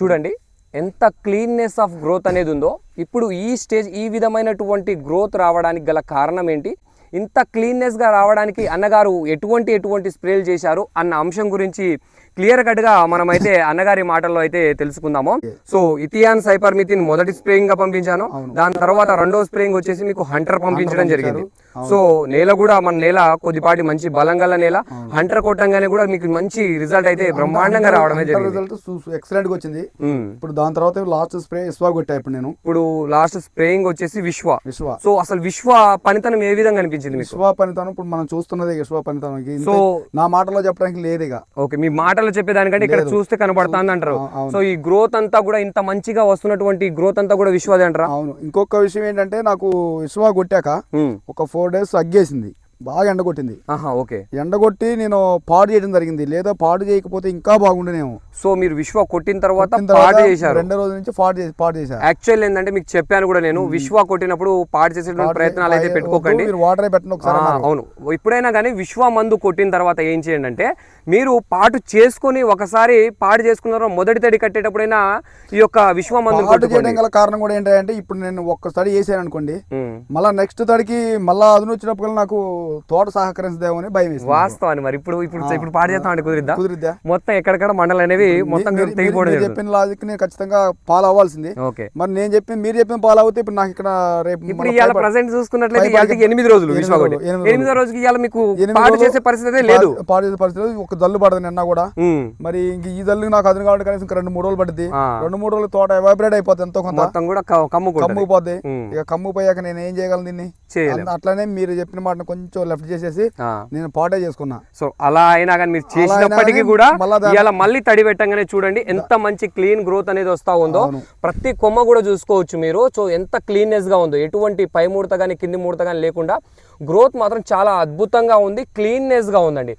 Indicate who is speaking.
Speaker 1: చూడండి ఎంత cleanness of growth అనేది ఉందో. ఇప్పుడు ఈ స్టేజ్ ఈ విధమైనటువంటి గ్రోత్ రావడానికి గల కారణం ఏంటి? ఇంత క్లీన్నెస్గా రావడానికి అన్నగారు ఎటువంటి ఎటువంటి స్ప్రేలు చేశారు అన్న అంశం గురించి క్లియర్ కట్గా మనమైతే అన్నగారి మాటల్లో అయితే తెలుసుకుందాము. సో ఇథియాన్ సైపర్మిథిన్ మొదటి స్ప్రేయింగ్గా పంపించాను దాని తర్వాత రెండో స్ప్రేయింగ్ వచ్చేసి మీకు హంటర్ పంపించడం జరిగింది. సో నేల కూడా మన నేల కొద్దిపాటి మంచి బలం గల నేల హంటర్ కొట్టంగానే కూడా మీకు మంచి రిజల్ట్ అయితే బ్రహ్మాండంగా రావడమే జరిగింది.
Speaker 2: రిజల్ట్ ఎక్సలెంట్గా వచ్చింది. ఇప్పుడు దాని తర్వాత లాస్ట్ స్ప్రే ఇస్వా కొట్టా ఇప్పుడు నేను.
Speaker 1: ఇప్పుడు లాస్ట్ స్ప్రేయింగ్ వచ్చేసి విశ్వ.
Speaker 2: విశ్వ.
Speaker 1: సో అసలు విశ్వ పనితనం ఏ విధంగా అనిపించింది? మీకు?
Speaker 2: విశ్వ పనితనం ఇప్పుడు మనం చూస్తున్నది విశ్వ పనితనం.
Speaker 1: సో
Speaker 2: నా మాటలో చెప్పడానికి లేదు ఇక.
Speaker 1: ఓకే మీ మాటలు చెప్పేదానికంటే ఇక్కడ చూస్తే కనబడుతుంది అంటారు. సో ఈ గ్రోత్ అంతా కూడా ఇంత మంచిగా వస్తున్నటువంటి గ్రోత్ అంతా కూడా విశ్వదే అంటారా?
Speaker 2: అవును. ఇంకొక విషయం ఏంటంటే నాకు విశ్వ కొట్టాక. ఒక ఫోర్ డేస్ అగ్గేసింది బాగా ఎండ కొట్టింది
Speaker 1: ఆహా ఓకే.
Speaker 2: ఎండ కొట్టి నేను పాడు చేయడం జరిగింది. లేదా పాడు చేయకపోతే ఇంకా బాగుండేనేమో.
Speaker 1: సో మీరు విశ్వ కొట్టిన తర్వాత పాడు చేశారు.
Speaker 2: రెండో రోజు నుంచి పాడు చేసి పాడు చేశారు.
Speaker 1: యాక్చువల్ ఏంటంటే మీకు చెప్పాను కూడా నేను విశ్వ కొట్టినప్పుడు పాడు చేసేటువంటి ప్రయత్నాలు అయితే పెట్టుకోకండి.
Speaker 2: మీరు వాటర్ పెట్టండి.
Speaker 1: అవును. ఇప్పుడైనా కానీ విశ్వ మందు కొట్టిన తర్వాత ఏం చేయండి అంటే మీరు పాటు చేసుకొని ఒకసారి పాడు చేసుకున్న మొదటి తడి కట్టేటప్పుడైనా ఈ యొక్క విశ్వ మందు
Speaker 2: చేయడం గల కారణం కూడా ఏంటంటే ఇప్పుడు నేను ఒక్కసారి వేసాను అనుకోండి మళ్ళా నెక్స్ట్ తడికి మళ్ళా అదును వచ్చినప్పుడు నాకు తోట సహకరించదేమని భయం వేసింది.
Speaker 1: వాస్తవాన్ని మరి ఇప్పుడు ఇప్పుడు ఇప్పుడు పాడు చేస్తాం అంటే కుదిరిద్దా?
Speaker 2: కుదిరిద్దా?
Speaker 1: మొత్తం ఎక్కడెక్కడ మండలు అనేవి మొత్తం తెగిపోవడం
Speaker 2: చెప్పిన లాజిక్ నేను ఖచ్చితంగా ఫాలో అవ్వాల్సింది
Speaker 1: ఓకే.
Speaker 2: మరి నేను చెప్పిన మీరు చెప్పిన ఫాలో అవుతే ఇప్పుడు నాకు ఇక్కడ రేపు
Speaker 1: ఇప్పుడు ఇవాళ ప్రజెంట్ చూసుకున్నట్లయితే ఎనిమిది రోజులు
Speaker 2: ఎనిమిది
Speaker 1: రోజుకి ఇవాళ మీకు
Speaker 2: రోజులు
Speaker 1: చేసే పరిస్థితి లేదు.
Speaker 2: పాడు చేసే పరిస్థితి. ఒక జల్లు పడదు నిన్న కూడా. మరి ఇంక ఈ జల్లు నాకు అదును కాబట్టి కనీసం రెండు మూడు రోజులు పడుద్ది. రెండు మూడు రోజులు తోట వైబ్రేట్ అయిపోతుంది ఎంతో కొంత.
Speaker 1: మొత్తం కూడా క- కమ్ముకుంటది
Speaker 2: కమ్ముకుపోద్ది. ఇక కమ్ముపోయాక నేను ఏం చేయగలను దీన్ని? అట్లనే మీరు చెప్పిన మాటను కొంచెం లెఫ్ట్ చేసేసి. నేను పాటే చేసుకున్నా.
Speaker 1: సో అలా అయినా కానీ మీరు చేసినప్పటికీ కూడా
Speaker 2: మళ్ళీ
Speaker 1: తడి పెట్టంగానే చూడండి ఎంత మంచి క్లీన్ గ్రోత్ అనేది వస్తా ఉందో. ప్రతి కొమ్మ కూడా చూసుకోవచ్చు మీరు సో ఎంత క్లీన్నెస్గా ఉందో ఎటువంటి పై ముడత కానీ కింది ముడత కానీ లేకుండా గ్రోత్ మాత్రం చాలా అద్భుతంగా ఉంది క్లీన్నెస్గా ఉందండి